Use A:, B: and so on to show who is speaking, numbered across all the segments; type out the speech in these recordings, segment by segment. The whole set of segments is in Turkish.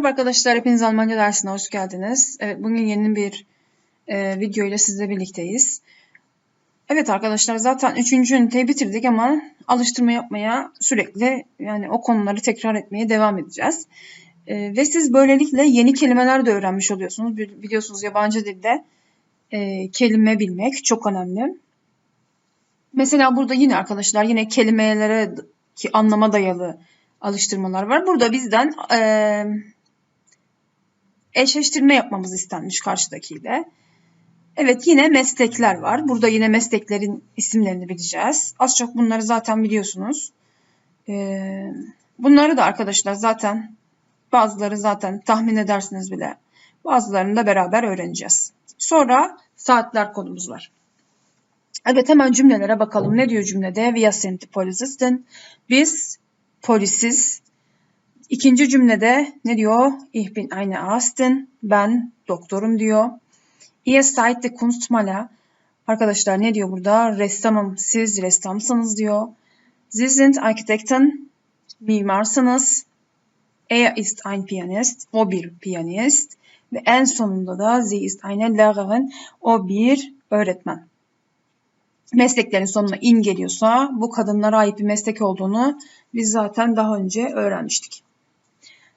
A: Merhaba arkadaşlar, hepiniz Almanca dersine hoş geldiniz. Evet, bugün yeni bir e, video ile sizle birlikteyiz. Evet arkadaşlar, zaten 3. üniteyi bitirdik ama alıştırma yapmaya sürekli yani o konuları tekrar etmeye devam edeceğiz. E, ve siz böylelikle yeni kelimeler de öğrenmiş oluyorsunuz. Biliyorsunuz yabancı dilde e, kelime bilmek çok önemli. Mesela burada yine arkadaşlar yine kelimelere ki anlama dayalı alıştırmalar var. Burada bizden e, eşleştirme yapmamız istenmiş karşıdakiyle. Evet yine meslekler var. Burada yine mesleklerin isimlerini bileceğiz. Az çok bunları zaten biliyorsunuz. Ee, bunları da arkadaşlar zaten bazıları zaten tahmin edersiniz bile. Bazılarını da beraber öğreneceğiz. Sonra saatler konumuz var. Evet hemen cümlelere bakalım. Ne diyor cümlede? Wir sind Polizisten. Biz polisiz. İkinci cümlede ne diyor? Ich bin eine Ärztin. Ben doktorum diyor. Ihr seid die Kunstmaler. Arkadaşlar ne diyor burada? Ressamım. Siz ressamsınız diyor. Sie sind Architekten. Mimarsınız. Er ist ein Pianist. O bir piyanist. Ve en sonunda da sie ist eine Lehrerin. O bir öğretmen mesleklerin sonuna in geliyorsa bu kadınlara ait bir meslek olduğunu biz zaten daha önce öğrenmiştik.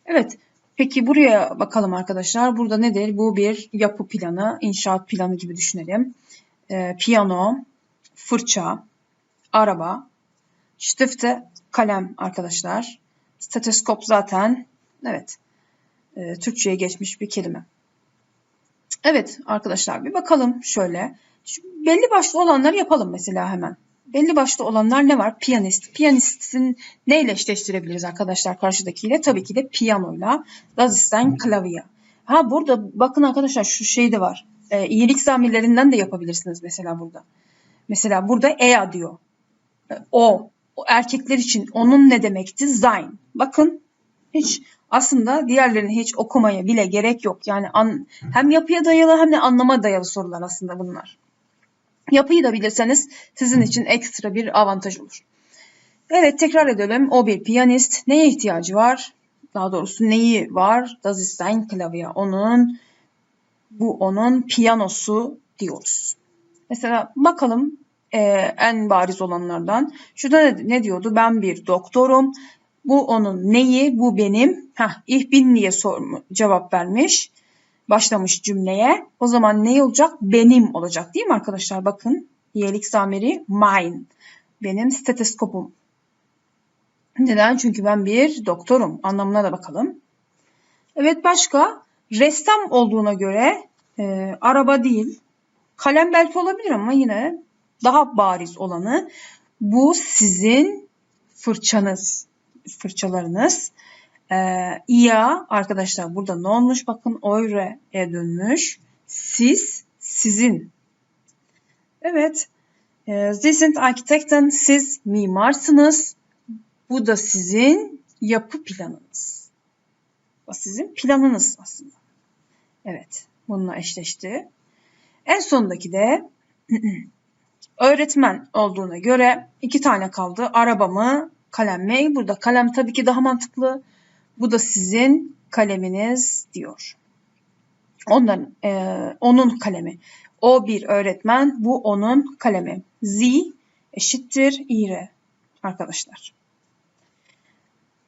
A: Evet, peki buraya bakalım arkadaşlar. Burada nedir? Bu bir yapı planı, inşaat planı gibi düşünelim. E, piyano, fırça, araba, stifte, kalem arkadaşlar. Stetoskop zaten, evet, e, Türkçe'ye geçmiş bir kelime. Evet arkadaşlar bir bakalım şöyle. Şu belli başlı olanları yapalım mesela hemen. Belli başlı olanlar ne var? Piyanist. Piyanistin neyle eşleştirebiliriz arkadaşlar karşıdakiyle? Tabii ki de piyanoyla. Das ist ein Klavier. Ha burada bakın arkadaşlar şu şey de var. E, iyilik zamirlerinden de yapabilirsiniz mesela burada. Mesela burada ea diyor. E, o. o. Erkekler için onun ne demekti? Sein. Bakın hiç aslında diğerlerini hiç okumaya bile gerek yok. Yani an, hem yapıya dayalı hem de anlama dayalı sorular aslında bunlar. Yapıyı da bilirseniz sizin için ekstra bir avantaj olur. Evet tekrar edelim. O bir piyanist. Neye ihtiyacı var? Daha doğrusu neyi var? Das ist ein Klavier. Onun bu onun piyanosu diyoruz. Mesela bakalım e, en bariz olanlardan. Şurada ne, ne diyordu? Ben bir doktorum. Bu onun neyi? Bu benim. Heh, ich bin diye sor, cevap vermiş başlamış cümleye. O zaman ne olacak? Benim olacak değil mi arkadaşlar? Bakın iyilik zamiri mine. Benim steteskopum. Neden? Çünkü ben bir doktorum. Anlamına da bakalım. Evet başka? Ressam olduğuna göre e, araba değil. Kalem belki olabilir ama yine daha bariz olanı bu sizin fırçanız, fırçalarınız. Ee, arkadaşlar burada ne olmuş? Bakın eure'ye dönmüş. Siz, sizin. Evet. Ee, Sie sind Architekten. Siz mimarsınız. Bu da sizin yapı planınız. Bu sizin planınız aslında. Evet. Bununla eşleşti. En sondaki de öğretmen olduğuna göre iki tane kaldı. Araba mı, kalem mi? Burada kalem tabii ki daha mantıklı. Bu da sizin kaleminiz diyor. Onların, e, onun kalemi. O bir öğretmen, bu onun kalemi. Z eşittir ihre arkadaşlar.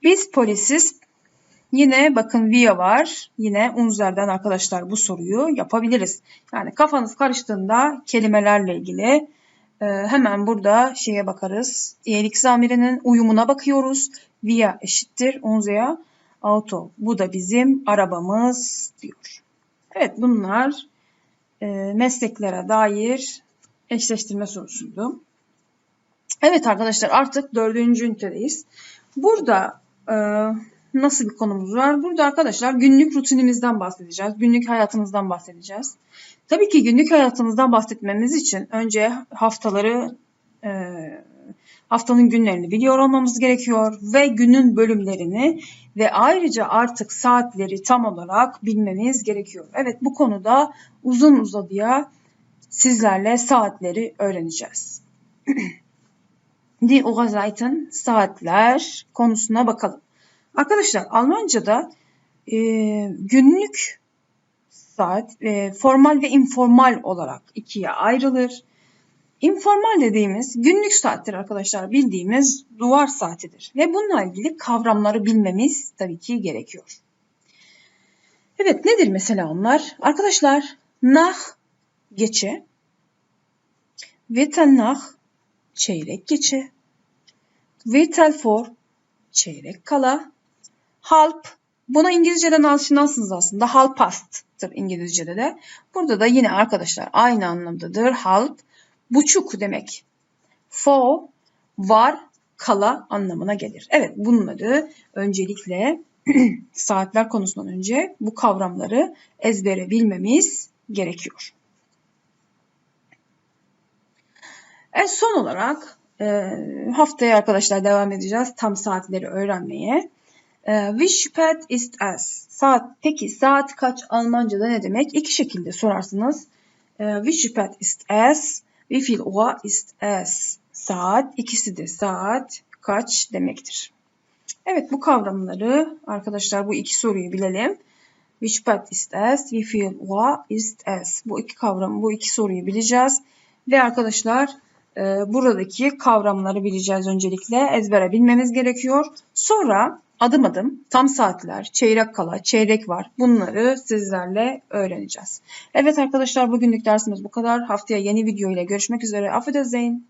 A: Biz polisiz. Yine bakın via var. Yine unzerden arkadaşlar bu soruyu yapabiliriz. Yani kafanız karıştığında kelimelerle ilgili e, hemen burada şeye bakarız. İyilik zamirinin uyumuna bakıyoruz. Via eşittir unzea auto. Bu da bizim arabamız diyor. Evet bunlar e, mesleklere dair eşleştirme sorusuydu. Evet arkadaşlar artık dördüncü ünitedeyiz. Burada e, nasıl bir konumuz var? Burada arkadaşlar günlük rutinimizden bahsedeceğiz. Günlük hayatımızdan bahsedeceğiz. Tabii ki günlük hayatımızdan bahsetmemiz için önce haftaları e, haftanın günlerini biliyor olmamız gerekiyor ve günün bölümlerini ve ayrıca artık saatleri tam olarak bilmemiz gerekiyor. Evet bu konuda uzun uzadıya sizlerle saatleri öğreneceğiz. Die Uhrzeiten saatler konusuna bakalım. Arkadaşlar Almanca'da e, günlük saat e, formal ve informal olarak ikiye ayrılır. Informal dediğimiz günlük saattir arkadaşlar bildiğimiz duvar saatidir ve bununla ilgili kavramları bilmemiz tabii ki gerekiyor. Evet nedir mesela onlar? Arkadaşlar nah geçe, Viertel nach çeyrek geçe, Viertel vor çeyrek kala, halp buna İngilizceden aşinasınız aslında. Half past'tır İngilizce'de de. Burada da yine arkadaşlar aynı anlamdadır. Halp buçuk demek. For var kala anlamına gelir. Evet bunları öncelikle saatler konusundan önce bu kavramları ezbere bilmemiz gerekiyor. En son olarak e, haftaya arkadaşlar devam edeceğiz tam saatleri öğrenmeye. E, wie spät ist es? Saat, peki saat kaç Almanca'da ne demek? İki şekilde sorarsınız. E, wie spät ist es? Wie viel Uhr ist es? Saat ikisi de saat kaç demektir. Evet bu kavramları arkadaşlar bu iki soruyu bilelim. Wie spät ist es? Wie viel Uhr ist es? Bu iki kavramı, bu iki soruyu bileceğiz. Ve arkadaşlar e, buradaki kavramları bileceğiz öncelikle. Ezbere bilmemiz gerekiyor. Sonra adım adım tam saatler, çeyrek kala, çeyrek var bunları sizlerle öğreneceğiz. Evet arkadaşlar bugünlük dersimiz bu kadar. Haftaya yeni video ile görüşmek üzere. Afiyet olsun.